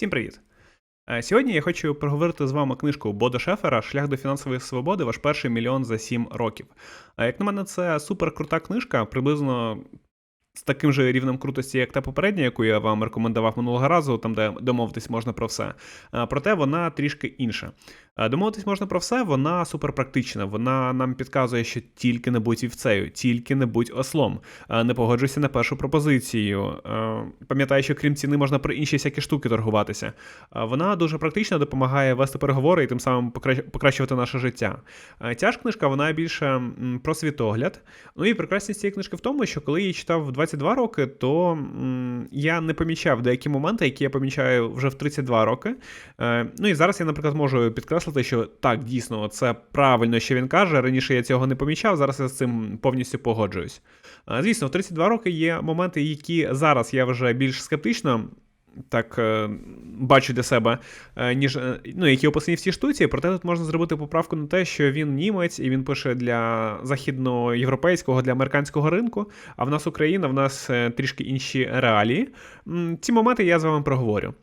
Всім привіт! Е, Сьогодні я хочу проговорити з вами книжку Бода Шефера Шлях до фінансової свободи. Ваш перший мільйон за 7 років. Е, Як на мене, це супер крута книжка, приблизно з таким же рівнем крутості, як та попередня, яку я вам рекомендував минулого разу, там де домовитись можна про все. Е, Проте вона трішки інша. Е, Домовитись можна про все, вона суперпрактична. Вона нам підказує, що тільки не будь вівцею, тільки не будь ослом. Е, Не погоджуйся на першу пропозицію. Е, Пам'ятай, що крім ціни можна про інші всякі штуки торгуватися. Вона дуже практично допомагає вести переговори і тим самим покращувати наше життя. Ця ж книжка вона більше про світогляд. Ну і прекрасність цієї книжки в тому, що коли її читав в 22 роки, то я не помічав деякі моменти, які я помічаю вже в 32 роки. Ну і зараз я, наприклад, можу підкреслити, що так, дійсно, це правильно, що він каже. Раніше я цього не помічав, зараз я з цим повністю погоджуюсь. Звісно, в 32 роки є моменти, які зараз я вже більш скептично. Так е, бачу для себе, е, ніж е, ну, які описані в цій штуці. Проте тут можна зробити поправку на те, що він німець і він пише для західноєвропейського, для американського ринку. А в нас Україна, в нас трішки інші реалії. Ці моменти я з вами проговорю.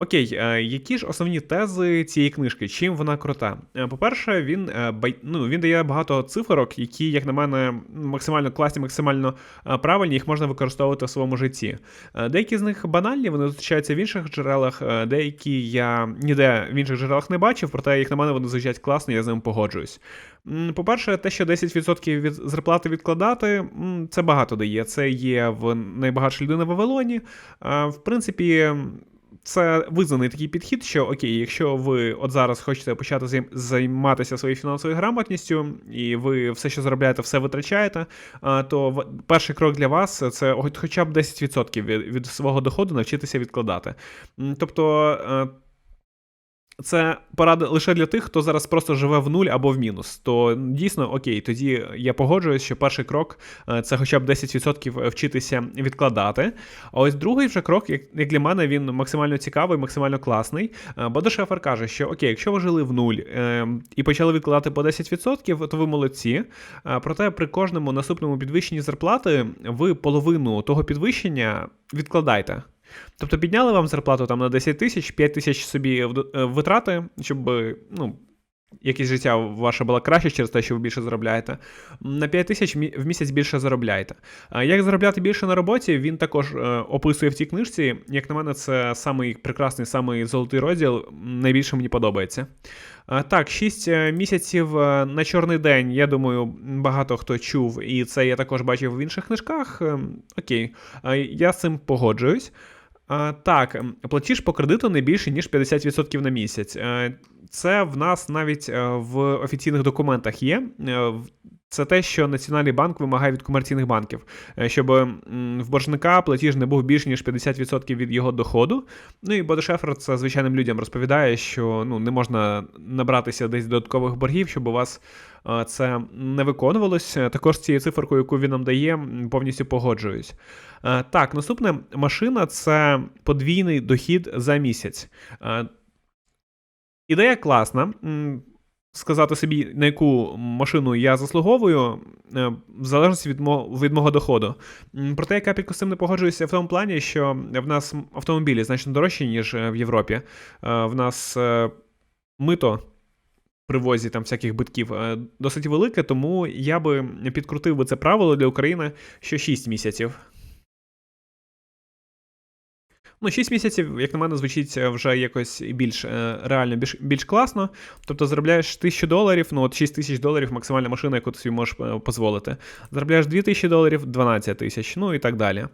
Окей, е, які ж основні тези цієї книжки? Чим вона крута? Е, По-перше, він, е, ну, він дає багато циферок, які, як на мене, максимально класні, максимально правильні, їх можна використовувати в своєму житті. Деякі з них банальні, вони зустрічаються в інших джерелах, деякі я ніде в інших джерелах не бачив, проте, як на мене, вони звучать класно, я з ними погоджуюсь. По-перше, те, що 10% від зарплати відкладати, це багато дає. Це є в найбагатшій людини в Вавилоні. В принципі. Це визнаний такий підхід, що окей, якщо ви от зараз хочете почати займ- займатися своєю фінансовою грамотністю, і ви все, що заробляєте, все витрачаєте, а, то в- перший крок для вас це хоч- хоча б 10% від, свого доходу навчитися відкладати. Тобто. Е, Це порада лише для тих, хто зараз просто живе в нуль або в мінус. То дійсно окей, тоді я погоджуюсь, що перший крок е, це хоча б 10% вчитися відкладати. А ось другий вже крок, як, для мене, він максимально цікавий, максимально класний. Е, Бодо Шефер каже, що окей, якщо ви жили в нуль е, і почали відкладати по 10%, то ви молодці. Е, Проте при кожному наступному підвищенні зарплати ви половину того підвищення відкладайте. Тобто підняли вам зарплату там на 10 тисяч, 5 тисяч собі е, витрати, щоб ну, якість життя ваше було краще через те, що ви більше заробляєте. На 5 тисяч в місяць більше заробляєте. Як заробляти більше на роботі, він також е, описує в цій книжці. Як на мене, це самий прекрасний, самий золотий розділ. Найбільше мені подобається. Так, 6 місяців е, на чорний день. Я думаю, багато хто чув, і це я також бачив в інших книжках. Ем, Окей, я з цим погоджуюсь. А, Так, платіж по кредиту не більше, ніж 50% на місяць. Е, Це в нас навіть е, в офіційних документах є. Це те, що Національний банк вимагає від комерційних банків, е, щоб в боржника платіж не був більше, ніж 50% від його доходу. Ну і Бодешефер це звичайним людям розповідає, що ну, не можна набратися десь додаткових боргів, щоб у вас е, це не виконувалось. Е, Також з цією циферкою, яку він нам дає, повністю погоджуюсь. Е, Так, наступне машина це подвійний дохід за місяць. Ідея класна. Сказати собі, на яку машину я заслуговую, е, в залежності від мого, від мого доходу. Проте я капельку з цим не погоджуюся в тому плані, що в нас автомобілі значно дорожчі, ніж е, в Європі. Е, В нас мито при ввозі там всяких битків досить велике, тому я би підкрутив би це правило для України що 6 місяців. Ну, 6 місяців, як на мене, звучить е, вже якось більш е, реально, більш, більш класно. Тобто заробляєш 1000 доларів, ну от 6 тисяч доларів максимальна машина, яку ти собі можеш е, дозволити. Заробляєш 2000 доларів, 12 тисяч, ну і так далі.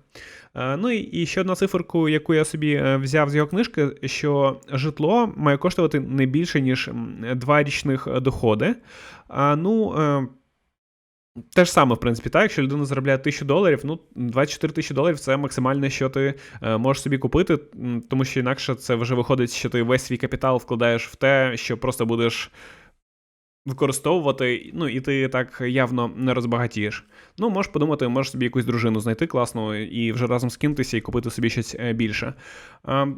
Ну і, ще одна циферку, яку я собі взяв з його книжки, що житло має коштувати не більше, ніж м, два річних доходи. Ну, те ж саме, в принципі, так, якщо людина заробляє 1000 доларів, ну 24 тисячі доларів це максимальне, що ти е, можеш собі купити, тому що інакше це вже виходить, що ти весь свій капітал вкладаєш в те, що просто будеш використовувати, ну і ти так явно не розбагатієш. Ну, можеш подумати, можеш собі якусь дружину знайти класну і вже разом скинутися і купити собі щось е, більше.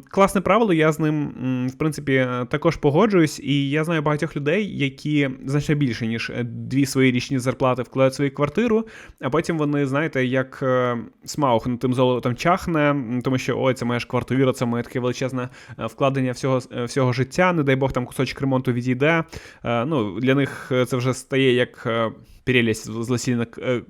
Класне правило, я з ним, в принципі, також погоджуюсь, і я знаю багатьох людей, які значно більше, ніж е, дві свої річні зарплати вкладають в свою квартиру, а потім вони, знаєте, як е, смаух тим золотом чахне, тому що ой, це моя ж квартира, це моє таке величезне вкладення всього всього життя, не дай Бог там кусочок ремонту відійде. Ну, Для них це вже стає як перелізь з лосінок е, е,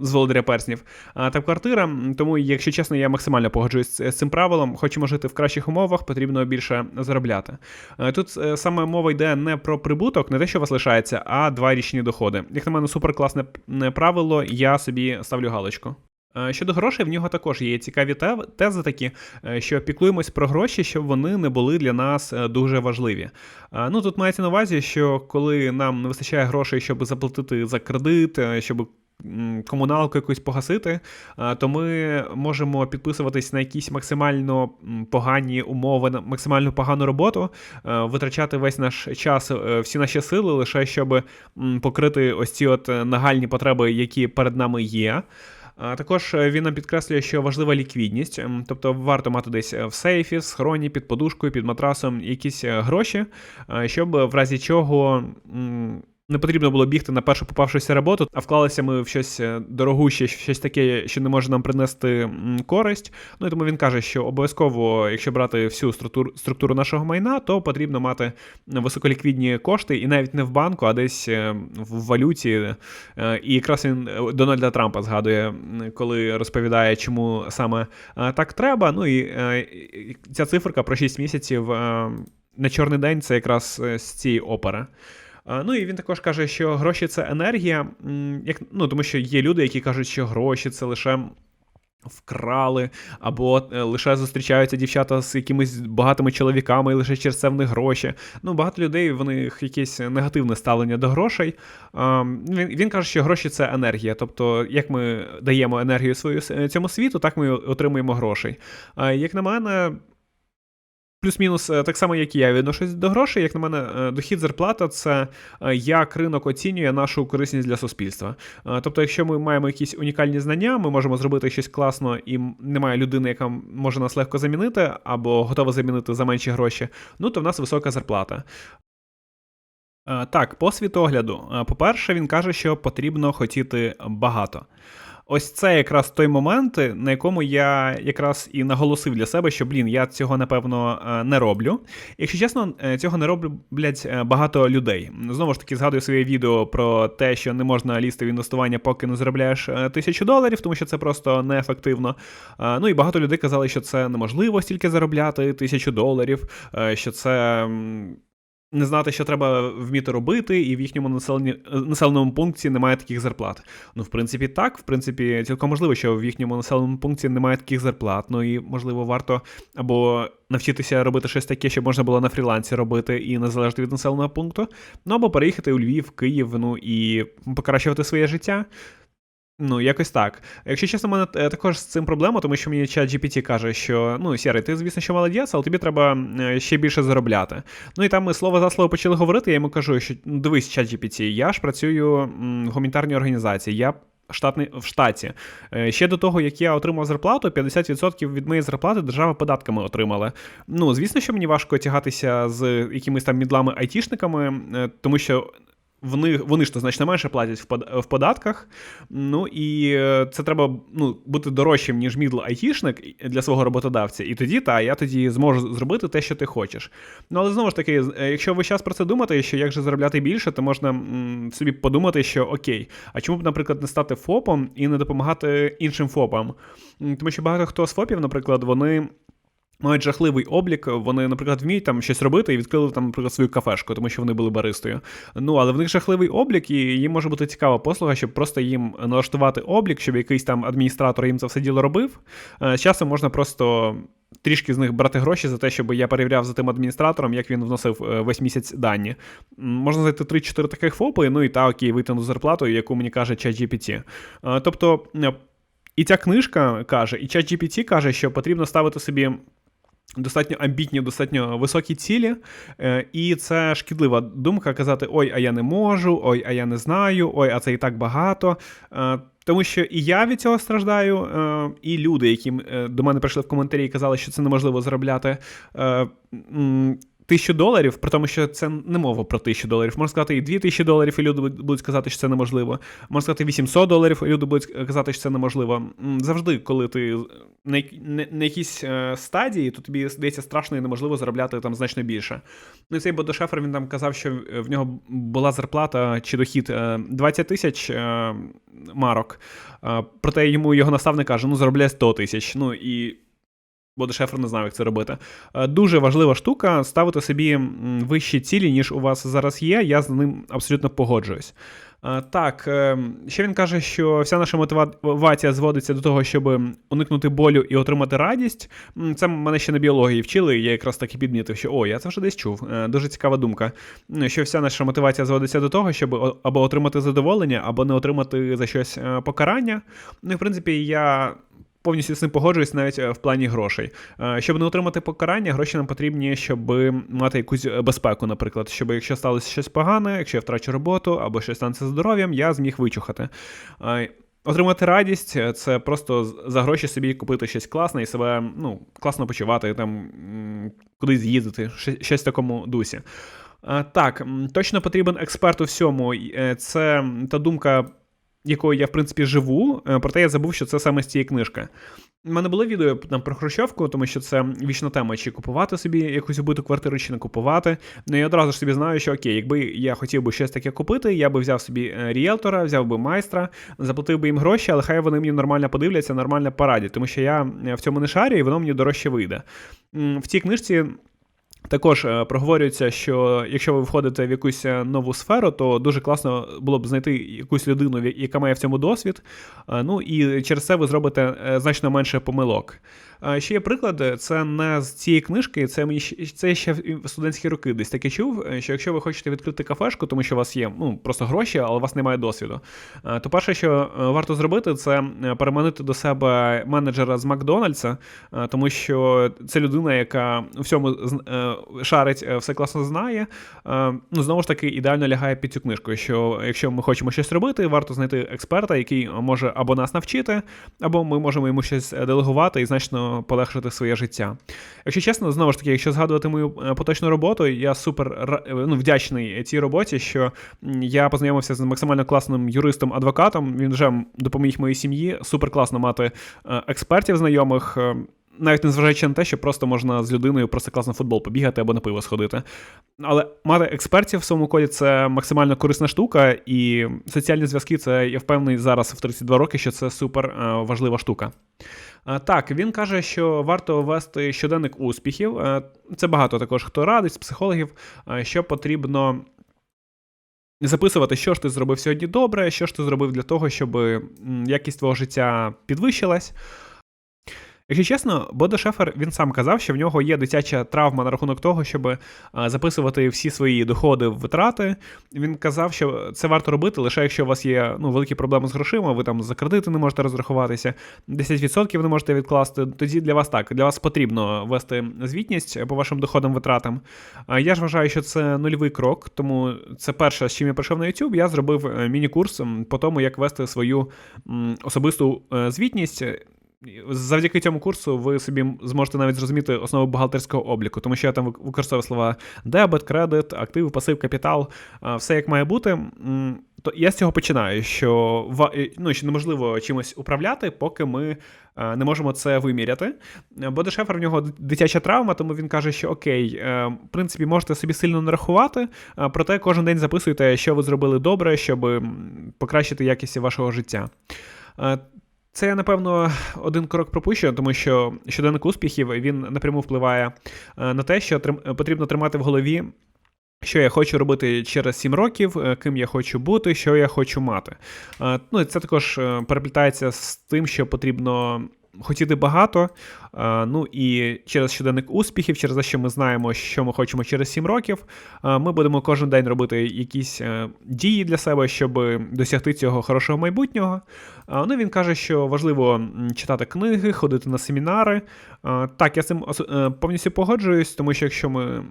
з володаря перснів. Та квартира. Тому, якщо чесно, я максимально погоджуюсь з цим правилом. Хочемо жити в кращих умовах, потрібно більше заробляти. Е, тут саме мова йде не про прибуток, не те, що у вас лишається, а два річні доходи. Як на мене, супер класне правило, я собі ставлю галочку. Е, щодо грошей, в нього також є цікаві тези такі, е, що піклуємось про гроші, щоб вони не були для нас е, дуже важливі. Ну тут мається на увазі, що коли нам не вистачає грошей, щоб заплатити за кредит, щоб комуналку якусь погасити, то ми можемо підписуватись на якісь максимально погані умови, на максимально погану роботу, витрачати весь наш час, всі наші сили, лише щоб покрити ось ці от нагальні потреби, які перед нами є. Також е, він нам підкреслює, що важлива ліквідність, ем, тобто варто мати десь е, в сейфі, схроні, під подушкою, під матрасом якісь е, гроші, щоб в разі чого не потрібно було бігти на першу попавшуся роботу, а вклалися ми в щось е, дорогуще, щось таке, що не може нам принести користь. Ну і тому він каже, що обов'язково, якщо брати всю структуру структуру нашого майна, то потрібно мати високоліквідні кошти, і навіть не в банку, а десь е, в валюті. Е, і якраз він Дональда Трампа згадує, коли розповідає, чому саме так треба. Ну і ця циферка про 6 місяців на чорний день це якраз з цієї опери. Ну і він також каже, що гроші це енергія, як, ну, тому що є люди, які кажуть, що гроші це лише. Вкрали, або е, лише зустрічаються дівчата з якимись багатими чоловіками, і лише через це в них гроші. Ну, багато людей в них якесь негативне ставлення до грошей. Він він каже, що гроші це енергія. Тобто, як ми даємо енергію свою цьому світу, так ми отримуємо грошей. Як на мене, Плюс-мінус е, так само, як і я відношусь до грошей. Як на мене, е, дохід зарплата це е, як ринок оцінює нашу корисність для суспільства. Тобто, якщо ми маємо якісь унікальні знання, ми можемо зробити щось класно, і немає людини, яка може нас легко замінити, або готова замінити за менші гроші, ну то в нас висока зарплата. Так, по світогляду. По-перше, він каже, що потрібно хотіти багато. Ось це якраз той момент, на якому я якраз і наголосив для себе, що блін, я цього напевно е, не роблю. Якщо чесно, е, цього не роблять е, багато людей. Знову ж таки, згадую своє відео про те, що не можна лізти в інвестування, поки не заробляєш тисячу доларів, тому що це просто неефективно. Ну і багато людей казали, що це неможливо стільки заробляти тисячу доларів, що це не знати, що треба вміти робити, і в їхньому населені, населеному пункті немає таких зарплат. Ну, в принципі, так, в принципі, цілком можливо, що в їхньому населеному пункті немає таких зарплат. Ну і можливо, варто або навчитися робити щось таке, щоб можна було на фрілансі робити і не залежати від населеного пункту. Ну або переїхати у Львів, Київ, ну і покращувати своє життя. Ну, якось так. Якщо чесно, мене е, також з цим проблема, тому що мені чат GPT каже, що ну, Сірий, ти, звісно, що молодець, але тобі треба е, ще більше заробляти. Ну і там ми слово за слово почали говорити, я йому кажу, що ну, дивись, чат GPT, я ж працюю в гуманітарній організації, я штатний в штаті. Е, ще до того, як я отримав зарплату, 50% від моєї зарплати держава податками отримала. Ну, звісно, що мені важко тягатися з якимись там мідлами айтішниками, тому що вони вони ж то значно менше платять в податках. Ну і е, це треба ну, бути дорожчим, ніж мідл айтішник для свого роботодавця. І тоді, та, я тоді зможу зробити те, що ти хочеш. Ну, але знову ж таки, е, якщо ви зараз про це думаєте, що як же заробляти більше, то можна собі подумати, що окей, а чому б, наприклад, не стати ФОПом і не допомагати іншим ФОПам? Тому що багато хто з ФОПів, наприклад, вони мають жахливий облік. Вони, наприклад, вміють там щось робити і відкрили там, наприклад, свою кафешку, тому що вони були баристою. Ну, але в них жахливий облік, і їм може бути цікава послуга, щоб просто їм налаштувати облік, щоб якийсь там адміністратор їм це все діло робив. З е, часом можна просто. Трішки з них брати гроші за те, щоб я перевіряв за тим адміністратором, як він вносив е, весь місяць дані. Можна знайти 3-4 таких ФОПи, ну і та окей, витягну зарплату, яку мені каже ChatGPT. Е, тобто, і ця книжка каже, і ChatGPT каже, що потрібно ставити собі Достатньо амбітні, достатньо високі цілі, е, і це шкідлива думка казати: Ой, а я не можу, ой, а я не знаю, ой, а це і так багато. Е, тому що і я від цього страждаю, е, і люди, які до мене прийшли в коментарі і казали, що це неможливо заробляти тисячу доларів, при тому, що це не мова про тисячу доларів. Можна сказати, і дві тисячі доларів, і люди будуть сказати, що це неможливо. Можна сказати, 800 доларів, і люди будуть казати, що це неможливо. Завжди, коли ти на якійсь е, стадії, то тобі здається страшно і неможливо заробляти там значно більше. Ну і цей Бодошефер він там казав, що в нього була зарплата чи дохід 20 е, тисяч е, марок. Проте йому його наставник каже: ну заробляй 100 тисяч. Ну і Бо Шефер не знав, як це робити. Е, дуже важлива штука ставити собі вищі цілі, ніж у вас зараз є. Я з ним абсолютно погоджуюсь. Е, так, е, ще він каже, що вся наша мотивація зводиться до того, щоб уникнути болю і отримати радість. Це мене ще на біології вчили, я якраз так і підмітив, що о, я це вже десь чув. Дуже цікава думка. Що вся наша мотивація зводиться до того, щоб або отримати задоволення, або не отримати за щось покарання. Ну і в принципі, я повністю з цим погоджуюсь навіть е, в плані грошей. Е, щоб не отримати покарання, гроші нам потрібні, щоб мати якусь е, безпеку, наприклад, щоб якщо сталося щось погане, якщо я втрачу роботу або щось станеться здоров'ям, я зміг вичухати. Отримати радість це просто за гроші собі купити щось класне і себе ну, класно почувати, там кудись з'їздити, щось в такому дусі. Так, точно потрібен експерт у всьому. Це та думка якою я, в принципі, живу, е, проте я забув, що це саме з цієї книжки. У мене було відео там про Хрущовку, тому що це вічна тема, чи купувати собі якусь убиту квартиру, чи не купувати. Ну я одразу ж собі знаю, що окей, якби я хотів би щось таке купити, я би взяв собі е, ріелтора, взяв би майстра, заплатив би їм гроші, але хай вони мені нормально подивляться, нормально порадять, тому що я е, в цьому не шарю, і воно мені дорожче вийде. В цій книжці. Також е, проговорюється, що якщо ви входите в якусь е, нову сферу, то дуже класно було б знайти якусь людину, яка має в цьому досвід. Е, ну і через це ви зробите значно менше помилок. Ще є приклади, це не з цієї книжки, це мені це ще в студентські роки десь таке чув. Що якщо ви хочете відкрити кафешку, тому що у вас є ну просто гроші, але у вас немає досвіду, то перше, що варто зробити, це переманити до себе менеджера з Макдональдса, тому що це людина, яка у всьому шарить, е, все класно знає. Е, ну, знову ж таки, ідеально лягає під цю книжку. Що якщо ми хочемо щось робити, варто знайти експерта, який може або нас навчити, або ми можемо йому щось делегувати і значно полегшити своє життя. Якщо чесно, знову ж таки, якщо згадувати мою е, поточну роботу, я супер ну, вдячний цій роботі, що я познайомився з максимально класним юристом-адвокатом. Він вже допоміг моїй сім'ї. Супер класно мати експертів знайомих навіть незважаючи на те, що просто можна з людиною просто класно футбол побігати або на пиво сходити. Але мати експертів в своєму коді це максимально корисна штука, і соціальні зв'язки це я впевнений зараз в 32 роки, що це супер е, важлива штука. Е, так, він каже, що варто ввести щоденник успіхів. Е, це багато також хто радить з психологів, що потрібно. Записувати, що ж ти зробив сьогодні добре, що ж ти зробив для того, щоб якість твого життя підвищилась. Якщо чесно, Бодо Шефер він сам казав, що в нього є дитяча травма на рахунок того, щоб записувати всі свої доходи в витрати. Він казав, що це варто робити лише якщо у вас є ну, великі проблеми з грошима, ви там за кредити не можете розрахуватися, 10% не можете відкласти. Тоді для вас так, для вас потрібно вести звітність по вашим доходам витратам. Я ж вважаю, що це нульовий крок, тому це перше, з чим я прийшов на YouTube, я зробив е, міні-курс по тому, як вести свою особисту е, звітність. Завдяки цьому курсу ви собі зможете навіть зрозуміти основу бухгалтерського обліку, тому що я там використовую слова дебет, кредит, актив, пасив, капітал, все як має бути. То я з цього починаю, що ну, що неможливо чимось управляти, поки ми не можемо це виміряти. Бо Шефер в нього дитяча травма, тому він каже, що окей, е, в принципі, можете собі сильно не рахувати, проте кожен день записуйте, що ви зробили добре, щоб покращити якість вашого життя. Це я, напевно, один крок пропущу, тому що щоденник успіхів він напряму впливає е, на те, що потрібно тримати в голові. Що я хочу робити через 7 років, е, ким я хочу бути, що я хочу мати. Е, ну, Це також переплітається з тим, що потрібно хотіти багато. Ну і через щоденник успіхів, через те, що ми знаємо, що ми хочемо через 7 років, ми будемо кожен день робити якісь е, дії для себе, щоб досягти цього хорошого майбутнього. Ну, Він каже, що важливо читати книги, ходити на семінари. Так, я з цим е, повністю погоджуюсь, тому що якщо ми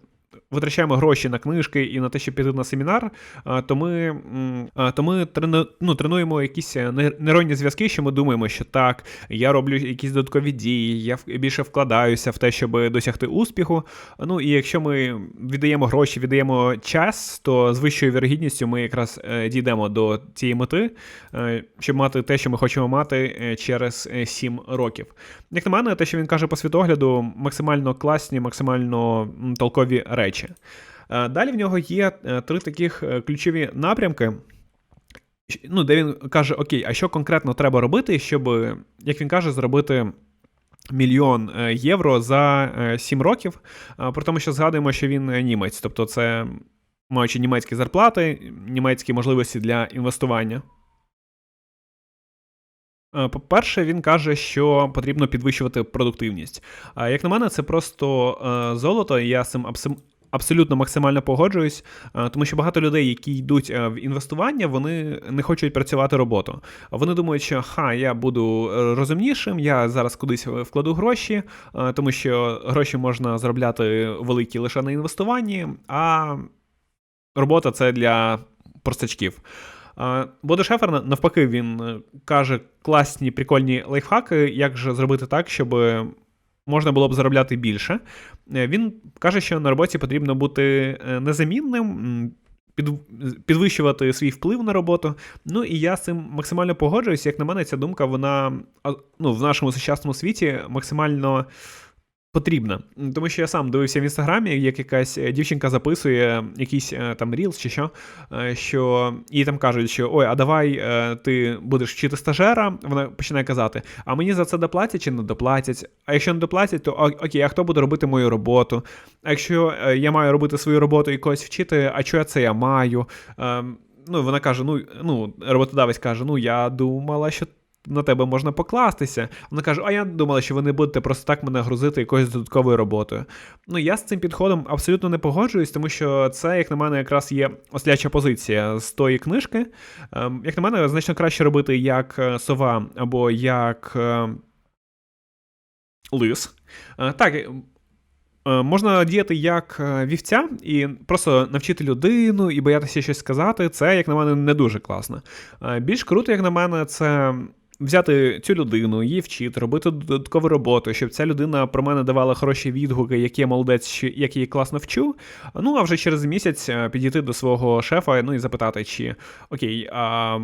витрачаємо гроші на книжки і на те, щоб піти на семінар, то ми то ми ну, тренуємо якісь е, нейронні зв'язки, що ми думаємо, що так, я роблю якісь додаткові дії, я більше вкладаюся в те, щоб досягти успіху. Ну і якщо ми віддаємо гроші, віддаємо час, то з вищою вірогідністю ми якраз е, дійдемо до цієї мети, е, щоб мати те, що ми хочемо мати через 7 років. Як на мене, те, що він каже по світогляду, максимально класні, максимально толкові речі речі. Е, далі в нього є е, три таких е, ключові напрямки. Ну, де він каже: Окей, а що конкретно треба робити, щоб, як він каже, зробити мільйон євро за 7 років. При тому, що згадуємо, що він німець, тобто це маючи німецькі зарплати, німецькі можливості для інвестування. По-перше, він каже, що потрібно підвищувати продуктивність. Як на мене, це просто золото, я з цим абсолютно максимально погоджуюсь, е, тому що багато людей, які йдуть е, в інвестування, вони не хочуть працювати роботу. Вони думають, що ха, я буду е, розумнішим, я зараз кудись вкладу гроші, тому що гроші можна заробляти великі лише на інвестуванні, а робота це для простачків. Бодо Шефер, навпаки, він каже класні прикольні лайфхаки, як же зробити так, щоб можна було б заробляти більше. Е, він каже, що на роботі потрібно бути е, незамінним. Підвищувати свій вплив на роботу. Ну і я з цим максимально погоджуюсь. Як на мене, ця думка, вона ну, в нашому сучасному світі максимально Потрібна, тому що я сам дивився в інстаграмі, як якась е, дівчинка записує якийсь е, там рілс чи що, е, що їй там кажуть, що ой, а давай ти будеш вчити стажера. Вона починає казати: а мені за це доплатять чи не доплатять? А якщо не доплатять, то окей, а хто буде робити мою роботу? А якщо я маю робити свою роботу і когось вчити, а я це я маю? Ем, ну, вона каже: ну, ну, роботодавець каже: Ну, я думала, що на тебе можна покластися. Вона каже: А я думала, що ви не будете просто так мене грузити якоюсь додатковою роботою. Ну я з цим підходом абсолютно не погоджуюсь, тому що це, як на мене, якраз є осляча позиція з тої книжки. Ем, як на мене, значно краще робити як е, сова або як е, лис. Е, так. Можна діяти як вівця і просто навчити людину і боятися щось сказати. Це, як на мене, не дуже класно. Більш круто, як на мене, це взяти цю людину, її вчити, робити додаткову роботу, щоб ця людина про мене давала хороші відгуки, які я молодець, як її класно вчу. Ну а вже через місяць е, підійти до свого шефа ну і запитати, чи окей. а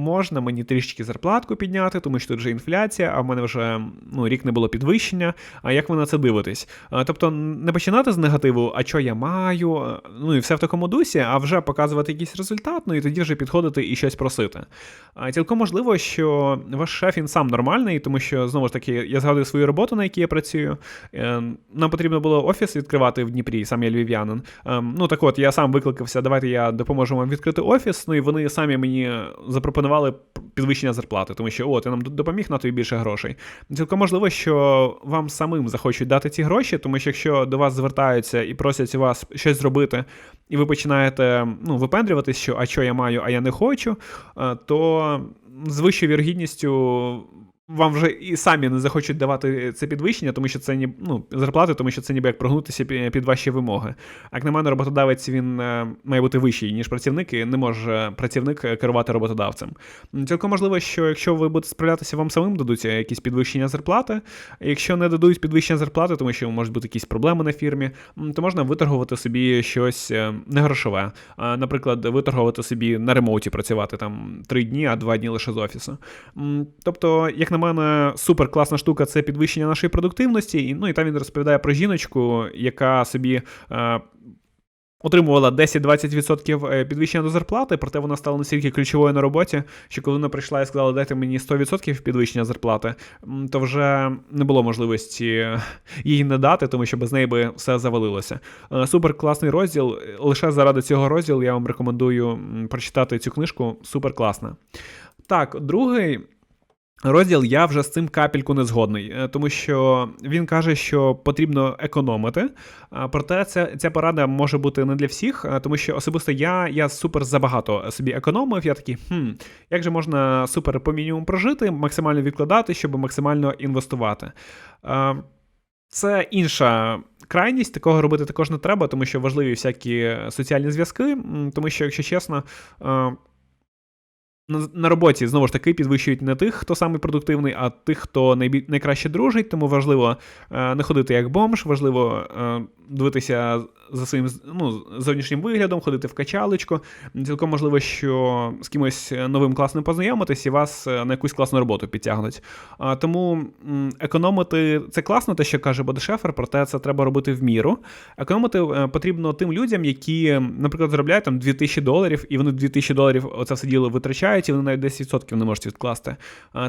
можна мені трішечки зарплатку підняти, тому що тут вже інфляція, а в мене вже ну, рік не було підвищення. А як ви на це дивитесь? Тобто не починати з негативу, а що я маю, ну і все в такому дусі, а вже показувати якийсь результат, ну і тоді вже підходити і щось просити. Цілком можливо, що ваш шеф він сам нормальний, тому що знову ж таки я згадую свою роботу, на якій я працюю. Е, нам потрібно було офіс відкривати в Дніпрі, сам я львів'янин. Ем, ну так от я сам викликався, давайте я допоможу вам відкрити офіс. Ну і вони самі мені запропонували підвищення зарплати, тому що о, ти нам допоміг на тобі більше грошей. Цілком можливо, що вам самим захочуть дати ці гроші, тому що якщо до вас звертаються і просять вас щось зробити, і ви починаєте ну, випендрюватись, що а що я маю, а я не хочу, е, то з вищою вірогідністю вам вже і самі не захочуть давати це підвищення, тому що це ні, ну, зарплати, тому що це ніби як прогнутися під ваші вимоги. А як на мене, роботодавець він е, має бути вищий, ніж працівник, і не може працівник керувати роботодавцем. Цілком можливо, що якщо ви будете справлятися, вам самим дадуть якісь підвищення зарплати. Якщо не дадуть підвищення зарплати, тому що можуть бути якісь проблеми на фірмі, то можна виторгувати собі щось е, негрошове. Наприклад, виторгувати собі на ремоуті працювати там три дні, а два дні лише з офісу. Тобто, як на мене, супер класна штука це підвищення нашої продуктивності. Ну і там він розповідає про жіночку, яка собі. Е, Отримувала 10-20% е, підвищення до зарплати, проте вона стала настільки ключовою на роботі, що коли вона прийшла і сказала, дайте мені 100% підвищення зарплати, то вже не було можливості її не дати, тому що без неї би все завалилося. Е, супер класний розділ. Лише заради цього розділу я вам рекомендую прочитати цю книжку. Супер класна. Так, другий Розділ я вже з цим капельку не згодний, е, тому що він каже, що потрібно економити. Проте ця ця порада може бути не для всіх, тому що особисто я я супер забагато собі економив. Я такий, хм, як же можна супер по мінімуму прожити, максимально відкладати, щоб максимально інвестувати. Це інша крайність, такого робити також не треба, тому що важливі всякі соціальні зв'язки, тому що, якщо чесно на роботі знову ж таки підвищують не тих, хто самий продуктивний, а тих, хто найбі... найкраще дружить. Тому важливо е, не ходити як бомж, важливо е, дивитися за своїм ну, зовнішнім виглядом, ходити в качалочку. Цілком можливо, що з кимось новим класним познайомитись і вас е, на якусь класну роботу підтягнуть. Тому економити це класно, те, що каже Бодешефер, проте це треба робити в міру. Економити потрібно тим людям, які, наприклад, заробляють там 2000 доларів, і вони 2000 доларів оце все діло витрачають і вони навіть 10% не можуть відкласти.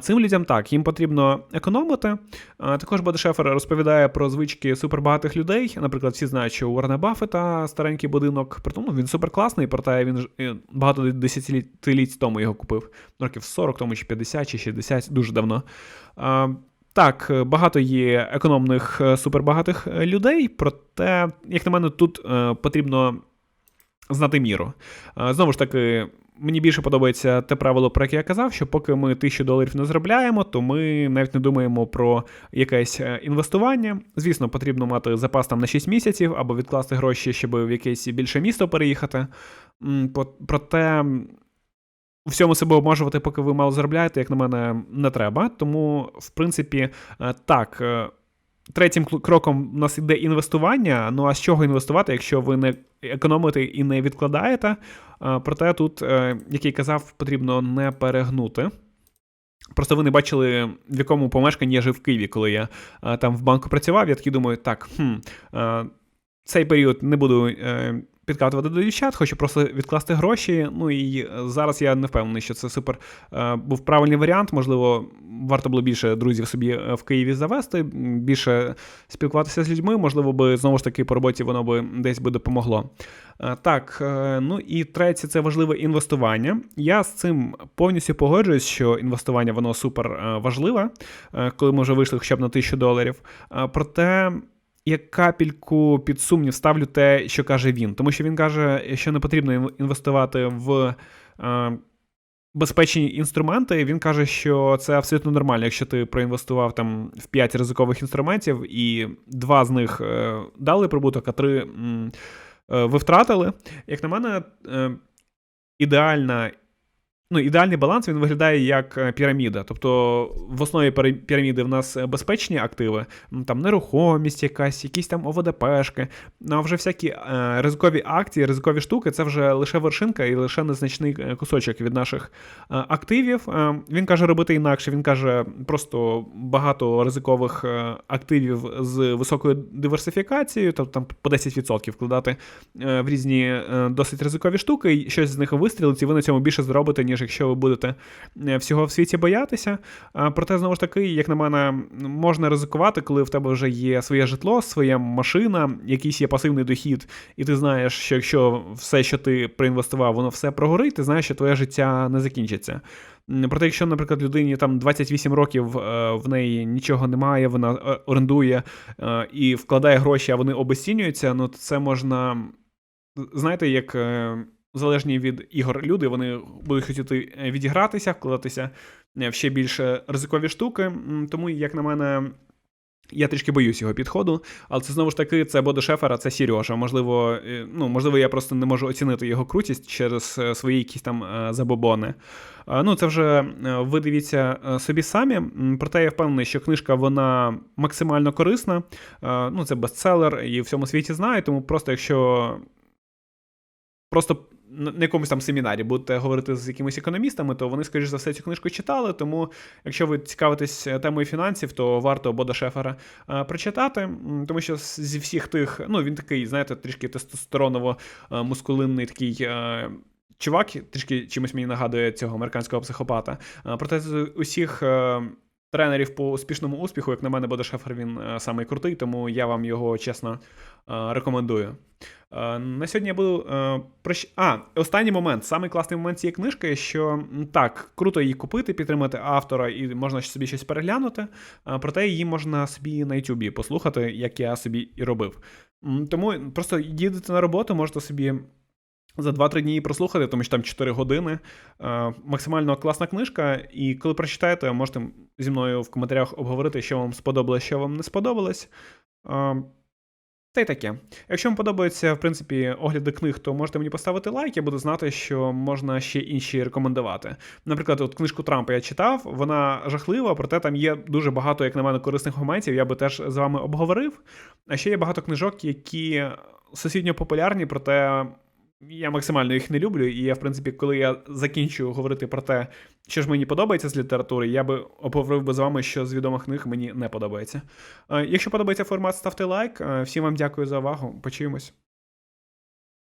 Цим людям так, їм потрібно економити. Також Бодешефер розповідає про звички супербагатих людей. Наприклад, всі знають, що у Уоррена Баффета старенький будинок, Притому він суперкласний, проте він ж багато десятиліть тому його купив. Років 40, тому чи 50 чи 60, дуже давно. Так, багато є економних е, супербагатих е, людей, проте, як на мене, тут потрібно знати міру. Знову ж таки, Мені більше подобається те правило, про яке я казав, що поки ми тисячу доларів не заробляємо, то ми навіть не думаємо про якесь е, інвестування. Звісно, потрібно мати запас там на 6 місяців або відкласти гроші, щоб в якесь більше місто переїхати. Проте у всьому себе обмежувати, поки ви мало заробляєте, як на мене, не треба. Тому, в принципі, е, так. Е, Третім кроком у нас іде інвестування. Ну а з чого інвестувати, якщо ви не економите і не відкладаєте? Проте тут, е, як я казав, потрібно не перегнути. Просто ви не бачили, в якому помешканні я жив в Києві, коли я там в банку працював. Я такий думаю, так, хм, цей період не буду е, підкатувати до дівчат, хочу просто відкласти гроші. Ну і зараз я не впевнений, що це супер е, був правильний варіант. Можливо, варто було більше друзів собі е, в Києві завести, більше спілкуватися з людьми. Можливо, би знову ж таки по роботі воно би десь би допомогло. Е, так, ну і третє, це важливе інвестування. Я з цим повністю погоджуюсь, що інвестування воно супер важливе, коли ми вже вийшли хоча б на тисячу доларів. Проте як капельку під сумнів ставлю те, що каже він. Тому що він каже, що не потрібно інвестувати в е, безпечні інструменти. Він каже, що це абсолютно нормально, якщо ти проінвестував там в 5 ризикових інструментів, і два з них е, дали прибуток, а три е, ви втратили. Як на мене, е, ідеальна ну, ідеальний баланс він виглядає як е, піраміда. Тобто в основі піраміди в нас е, безпечні активи, там нерухомість, якась, якісь там ОВДПшки. Ну, а вже всякі е, ризикові акції, ризикові штуки це вже лише вершинка і лише незначний кусочок від наших активів. Він каже робити інакше. Він каже просто багато ризикових активів з високою диверсифікацією, тобто там по 10% вкладати в різні досить ризикові штуки, і щось з них вистрілить, і ви на цьому більше зробите, ніж якщо ви будете е, всього в світі боятися. Проте, знову ж таки, як на мене, можна ризикувати, коли в тебе вже є своє житло, своя машина, якийсь є пасивний дохід, і ти знаєш, що якщо все, що ти проінвестував, воно все прогорить, ти знаєш, що твоє життя не закінчиться. Проте, якщо, наприклад, людині там 28 років е, в неї нічого немає, вона е, орендує і вкладає гроші, а вони обесцінюються, ну це можна. Знаєте, як залежні від ігор люди, вони будуть хотіти е, відігратися, вкладатися е, в ще більше ризикові штуки. Тому, як на мене. Я трішки боюсь його підходу, але це знову ж таки це Бодо Шефера, це Сірьожа. Можливо, е, ну можливо, я просто не можу оцінити його крутість через свої якісь там забобони. Ну, це вже ви дивіться собі самі. Проте я впевнений, що книжка вона максимально корисна. Ну, це бестселер, і в всьому світі знає. Тому просто якщо просто на якомусь там семінарі будете говорити з якимись економістами, то вони, скоріш за все, цю книжку читали. Тому, якщо ви цікавитесь е, темою фінансів, то варто Бода Шефера е, прочитати, тому що зі всіх тих, ну він такий, знаєте, трішки тестостероново е, мускулинний такий. Чувак трішки чимось мені нагадує цього американського психопата. Проте з усіх тренерів по успішному успіху, як на мене, Бодо Шефер він е, самий крутий, тому я вам його чесно е, рекомендую. Е, На сьогодні я буду. А, останній момент. Самий класний момент цієї книжки, що так, круто її купити, підтримати автора, і можна собі щось переглянути. Проте її можна собі на YouTube послухати, як я собі і робив. Тому просто їдете на роботу, можете собі. За 2-3 дні її прослухати, тому що там 4 години. Е, максимально класна книжка. І коли прочитаєте, можете зі мною в коментарях обговорити, що вам сподобалось, що вам не сподобалось. Е, та й таке. Якщо вам подобаються, в принципі, огляди книг, то можете мені поставити лайк, я буду знати, що можна ще інші рекомендувати. Наприклад, от книжку Трампа я читав, вона жахлива, проте там є дуже багато, як на мене, корисних моментів, я би теж з вами обговорив. А ще є багато книжок, які всесвітньо популярні, проте я максимально їх не люблю. І я, в принципі, коли я закінчую говорити про те, що ж мені подобається з літератури, я би обговорив би з вами, що з відомих книг мені не подобається. Е, Якщо подобається формат, ставте лайк. Е, Всім вам дякую за увагу. Почуємось.